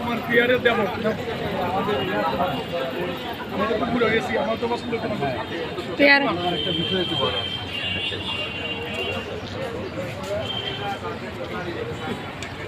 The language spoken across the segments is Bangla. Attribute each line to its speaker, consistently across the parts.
Speaker 1: আমার পিয়ারে দেব। আমি তো ভুলে গেছি আমার তো কোনো
Speaker 2: পেয়ারা।
Speaker 3: আমি তো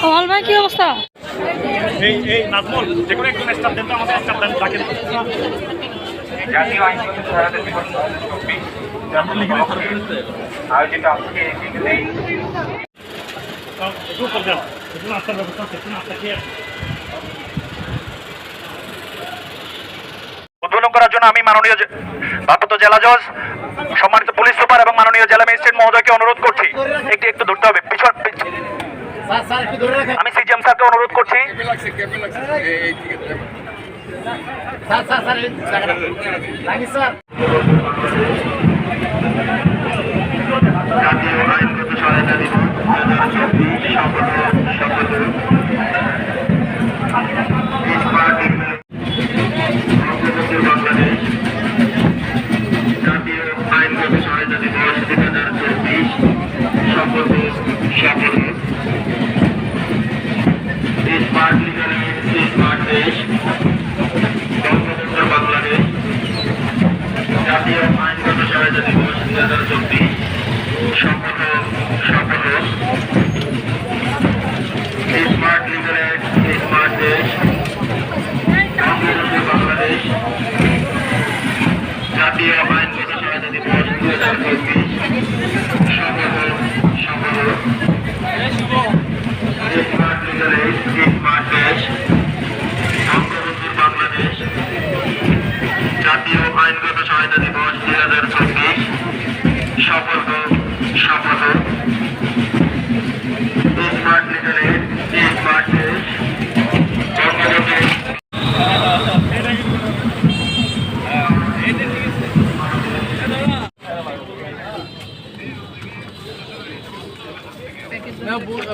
Speaker 2: কমল ভাই কি অবস্থা?
Speaker 1: এই এই নাজমুল যে কোনো একজন স্টাফ দেন তো আমাদের স্টাফ দেন
Speaker 4: জাতীয় আয়োজিত আজকে। উদ্বোধন করার জন্য আমি মাননীয় ভারপ্রাপ্ত জেলা জজ সম্মানিত পুলিশ সুপার এবং মাননীয় জেলা ম্যাজিস্ট্রেট মহোদয়কে অনুরোধ করছি একটু একটু ধরতে হবে। পিছন পিছ- আমি সিজিএম স্যারকে অনুরোধ করছি। জাতীয় আইনগত সহায়তা দিবস সকল শপথ স্মার্ট লিগালি স্মার্ট দেশ বাংলাদেশ জাতীয় আইনগত সহায়তা দিবস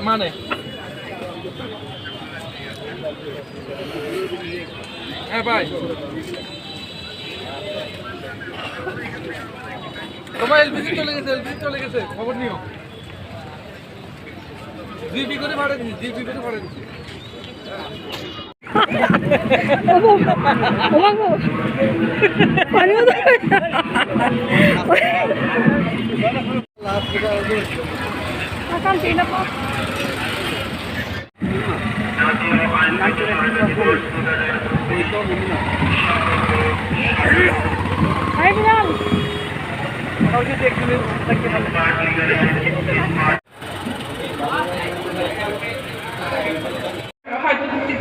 Speaker 5: মানে? হ্যাঁ ভাই। তোমার এলপিজি চলে গেছে এলপিজি চলে গেছে। খবর নিও। জিপি করে ভাড়া দিচ্ছি জিপি করে ভাড়া দিচ্ছি
Speaker 4: জাতীয়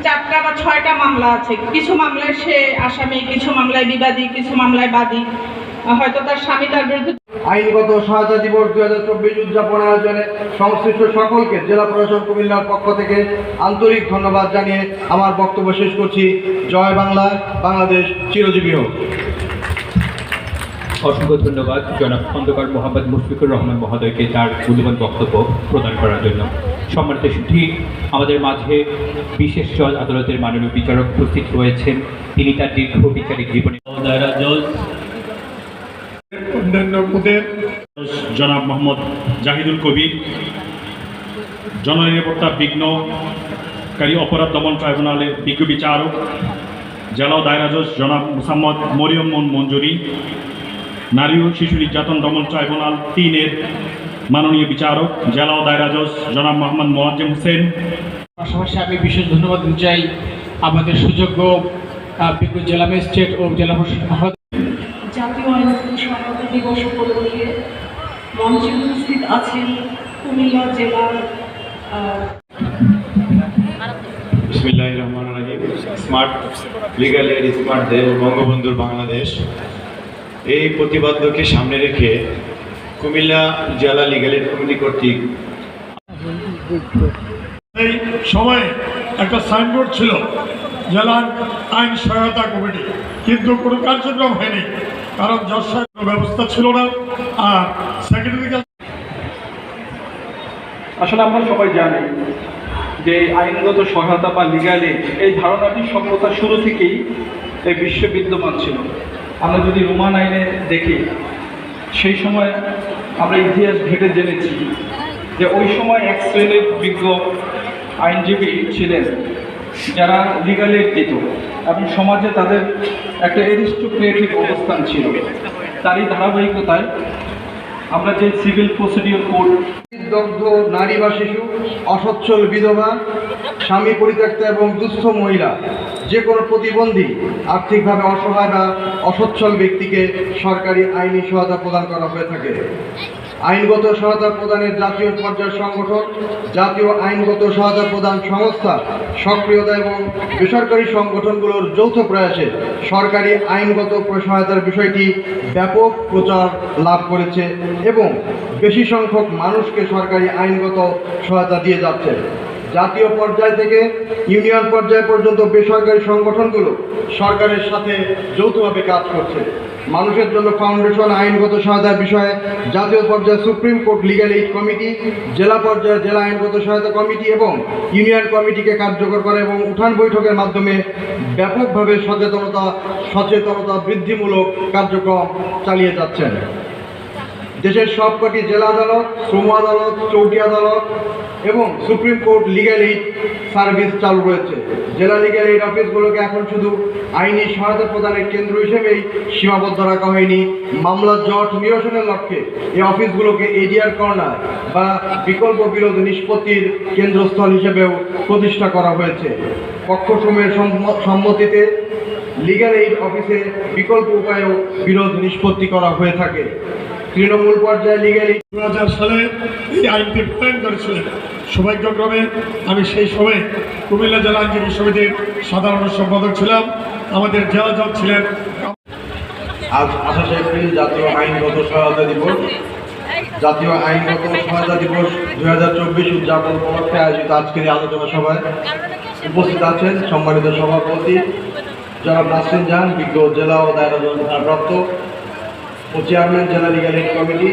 Speaker 6: চারটা বা ছয়টা মামলা আছে। কিছু মামলায় সে আসামি, কিছু মামলায় বিবাদী, কিছু মামলায় বাদী। হয়তো তার স্বামী তার বিরুদ্ধে
Speaker 7: আইনগত সহায়তা দিবস দুই হাজার চব্বিশ উদযাপন আয়োজনে সংশ্লিষ্ট সকলকে জেলা প্রশাসন কুমিল্লার পক্ষ থেকে আন্তরিক ধন্যবাদ জানিয়ে আমার বক্তব্য শেষ করছি। জয় বাংলা বাংলাদেশ চিরজীবী হোক।
Speaker 8: অসংখ্য ধন্যবাদ জনাব খন্দকার মোহাম্মদ মুশফিকুর রহমান মহোদয়কে তার মূল্যবান বক্তব্য প্রদান করার জন্য। সম্মানিত সুধী আমাদের মাঝে বিশেষ জজ আদালতের মাননীয় বিচারক উপস্থিত রয়েছেন। তিনি তার দীর্ঘ বিচারিক জীবনে
Speaker 1: অন্যান্য জনাব মোহাম্মদ জাহিদুল কবির জননিরাপত্তা বিঘ্নকারী অপরাধ দমন ট্রাইব্যুনালের বিজ্ঞ বিচারক জেলা ও দায়রা জজ জনাব মুসাম্মদ মরিয়ম মন মঞ্জুরি নারী ও শিশু নির্যাতন দমন ট্রাইব্যুনাল তিনের মাননীয় বিচারক জেলা ও দায়রা জজ জনাব মোহাম্মদ মোয়াজ্জেম হোসেন।
Speaker 5: পাশাপাশি আমি বিশেষ ধন্যবাদ দিতে চাই। আমাদের সুযোগ্য বিজ্ঞ জেলা ম্যাজিস্ট্রেট ও জেলা প্রশাসক মহোদয়।
Speaker 6: জাতীয় আইনগত সহায়তা
Speaker 9: দিবস উপলক্ষে মঞ্চে উপস্থিত আছেন কুমিল্লা জেলার
Speaker 10: বিসমিল্লাহ রহমান রাহিম। স্মার্ট লিগাল এড স্মার্ট দেব বঙ্গবন্ধুর বাংলাদেশ। এই প্রতিবাদ্যকে সামনে রেখে কুমিল্লা জেলা লিগাল এড কমিটি কর্তৃক
Speaker 11: এই সময়ে একটা সাইনবোর্ড ছিল জেলার আইন সহায়তা কমিটি। কিন্তু কোনো কার্যক্রম হয়নি। কারণ কোনো ব্যবস্থা ছিল না, আর
Speaker 12: আসলে আমরা সবাই জানি যে আইনগত সহায়তা বা লিগালি এই ধারণাটি সভ্যতা শুরু থেকেই এই বিশ্বে বিদ্যমান ছিল। আমরা যদি রোমান আইনে দেখি, সেই সময় আমরা ইতিহাস ঘেটে জেনেছি যে ওই সময় এক শ্রেণির বিজ্ঞ আইনজীবী ছিলেন। যারা লিগালি দিত এবং সমাজে তাদের একটা এরিস্টোক্রেটিক অবস্থান ছিল। তারই ধারাবাহিকতায় আমরা যে সিভিল প্রসিডিওর কোড
Speaker 7: দগ্ধ নারী বা শিশু, অসচ্ছল বিধবা, স্বামী পরিত্যক্ত এবং দুস্থ মহিলা, যে কোনো প্রতিবন্ধী, আর্থিকভাবে অসহায় বা অসচ্ছল ব্যক্তিকে সরকারি আইনি সহায়তা প্রদান করা হয়ে থাকে। আইনগত সহায়তা প্রদানের জাতীয় পর্যায়ের সংগঠন, জাতীয় আইনগত সহায়তা প্রদান সংস্থা, সক্রিয়তা এবং বেসরকারি সংগঠনগুলোর যৌথ প্রয়াসে সরকারি আইনগত সহায়তার বিষয়টি ব্যাপক প্রচার লাভ করেছে এবং বেশি সংখ্যক মানুষকে সরকারি আইনগত সহায়তা দিয়ে যাচ্ছে। জাতীয় পর্যায় থেকে ইউনিয়ন পর্যায় পর্যন্ত বেসরকারি সংগঠনগুলো সরকারের সাথে যৌথভাবে কাজ করছে। মানুষের জন্য ফাউন্ডেশন আইনগত সহায়তার বিষয়ে জাতীয় পর্যায়ে Supreme Court legal aid committee জেলা পর্যায়ে জেলা আইনগত সহায়তা কমিটি এবং ইউনিয়ন কমিটিকে কার্যকর করা এবং উঠান বৈঠকের মাধ্যমে ব্যাপকভাবে সচেতনতা সচেতনতা বৃদ্ধিমূলক কার্যক্রম চালিয়ে যাচ্ছেন। দেশের সবকটি জেলা আদালত, শ্রম আদালত, চৌকি আদালত এবং Supreme Court legal aid service চালু রয়েছে। জেলা লিগ্যাল এইড অফিসগুলোকে এখন শুধু আইনি সহায়তা প্রদানের কেন্দ্র হিসেবেই সীমাবদ্ধ রাখা হয়নি। মামলা জট নিরসনের লক্ষ্যে এই অফিসগুলোকে এডিআর কর্নার বা বিকল্প বিরোধ নিষ্পত্তির কেন্দ্রস্থল হিসেবেও প্রতিষ্ঠা করা হয়েছে। পক্ষসমূহের সম্ম- সম্মতিতে লিগ্যাল এইড অফিসে বিকল্প উপায়েও বিরোধ নিষ্পত্তি করা হয়ে থাকে। তৃণমূল পর্যায়ে লিগ্যাল
Speaker 11: দু হাজার সালে এই আইনটি প্রণয়ন করেছিলেন। সৌভাগ্যক্রমে আমি সেই সময় কুমিল্লা জেলা আইনজীবী সমিতির সাধারণ সম্পাদক ছিলাম। আমাদের জেলা জজ ছিলেন
Speaker 7: আজ আঠাশে এপ্রিল জাতীয় আইনগত সহায়তা দিবস। জাতীয় আইনগত সহায়তা দিবস দুই হাজার চব্বিশ উদযাপন উপলক্ষে আয়োজিত আজকের আলোচনা সভায় উপস্থিত আছেন সম্মানিত সভাপতি জনাব নাসরিন জাহান, বিজ্ঞ জেলা ও দায়রা জজ ভারপ্রাপ্ত ও চেয়ারম্যান জেলা লিগাল কমিটি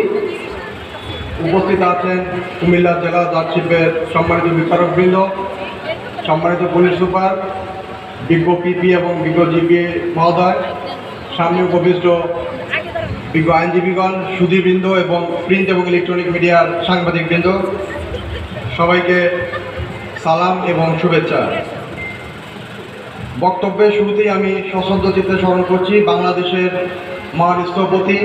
Speaker 7: উপস্থিত আছেন কুমিল্লা জেলা জাজশিপের সম্মানিত বিচারকবৃন্দ, সম্মানিত পুলিশ সুপার, বিজ্ঞ পিপি এবং বিজ্ঞ জিপি মহোদয়, সামনে উপবিষ্ট বিজ্ঞ আইনজীবীগণ সুধীবৃন্দ এবং প্রিন্ট এবং ইলেকট্রনিক মিডিয়ার সাংবাদিকবৃন্দ, সবাইকে সালাম এবং শুভেচ্ছা। বক্তব্যের শুরুতেই আমি সশব্দ চিত্রে স্মরণ করছি, বাংলাদেশের মহান স্থপতি